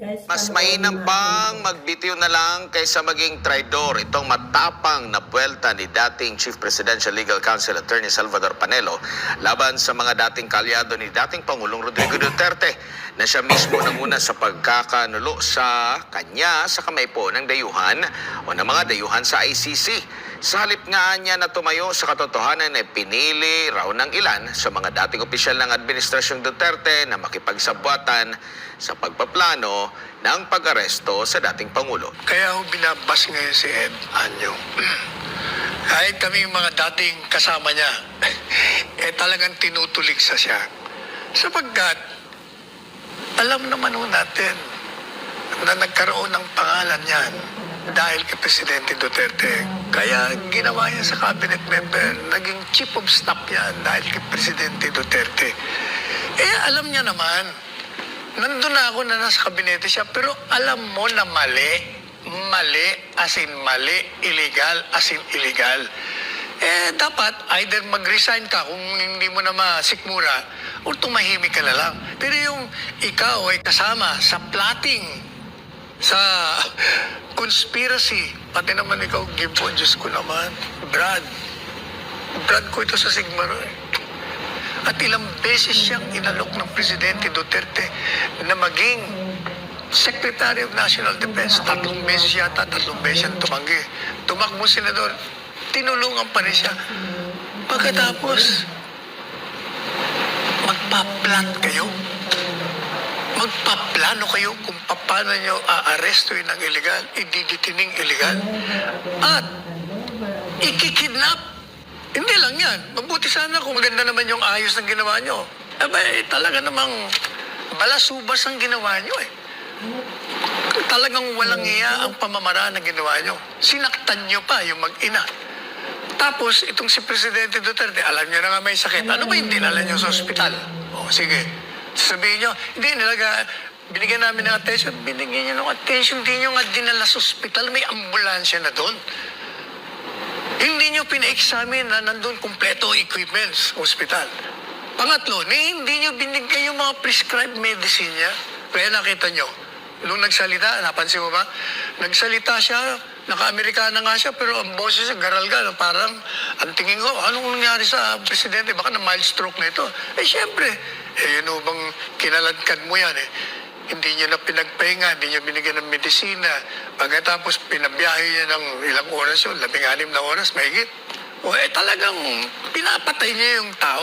Guys, Mas mainam pang magbitiw na lang kaysa maging traidor itong matapang na puwelta ni dating Chief Presidential Legal Counsel Attorney Salvador Panelo laban sa mga dating kalyado ni dating Pangulong Rodrigo Duterte na siya mismo nanguna sa pagkakanulo sa kanya sa kamay po ng dayuhan o ng mga dayuhan sa ICC. Sa halip nga niya na tumayo sa katotohanan ay pinili raw ng ilan sa mga dating opisyal ng Administrasyong Duterte na makipagsabwatan sa pagpaplano ng pag-aresto sa dating Pangulo. Kaya ho binabas ngayon si Ed Anyo. Kahit kami mga dating kasama niya, eh talagang tinutulig sa siya. Sapagkat, alam naman ho natin na nagkaroon ng pangalan yan dahil kay Presidente Duterte. Kaya ginawa niya sa cabinet member, naging chief of staff yan dahil kay Presidente Duterte. Eh, alam niya naman, nandun na ako na nasa kabinete siya, pero alam mo na mali. Mali, as in mali, illegal, as in illegal. Eh, dapat either mag-resign ka kung hindi mo na masikmura o tumahimik ka na lang. Pero yung ikaw ay kasama sa plotting, sa conspiracy, pati naman ikaw, Gibbon, Diyos ko naman, Brad. Brad ko ito sa Sigmaro eh. At ilang beses siyang inalok ng Presidente Duterte na maging Secretary of National Defense. Tatlong beses yata, tatlong beses siyang tumanggi. Tumakbo senador, tinulungan pa rin siya. Pagkatapos, magpa-plan kayo. Magpaplano kayo kung paano nyo aarestuin ng illegal, ididitining illegal, at ikikidnap hindi lang yan. Mabuti sana kung maganda naman yung ayos ng ginawa nyo. Aba, eh, talaga namang balasubas ang ginawa nyo eh. Talagang walang iya ang pamamaraan na ginawa nyo. Sinaktan nyo pa yung mag-ina. Tapos, itong si Presidente Duterte, alam nyo na nga may sakit. Ano ba yung dinala nyo sa ospital? O, sige. Sabihin nyo, hindi, nilaga, binigyan namin ng attention. Binigyan nyo ng attention. Hindi nyo nga dinala sa ospital. May ambulansya na doon. Hindi nyo pina-examine na nandun kumpleto equipments, hospital. Pangatlo, ni hindi nyo binigay yung mga prescribed medicine niya. Kaya nakita nyo, nung nagsalita, napansin mo ba? Nagsalita siya, naka-Amerikana nga siya, pero ang boses niya, garalga, parang, ang tingin ko, anong nangyari sa presidente? Baka na mild stroke na ito. Eh, syempre, eh, yun bang kinaladkad mo yan, eh. Hindi niya na pinagpahinga, hindi niya binigyan ng medisina. Pagkatapos pinabiyahe niya ng ilang oras yun, labing anim na oras, mahigit. O eh talagang pinapatay niya yung tao.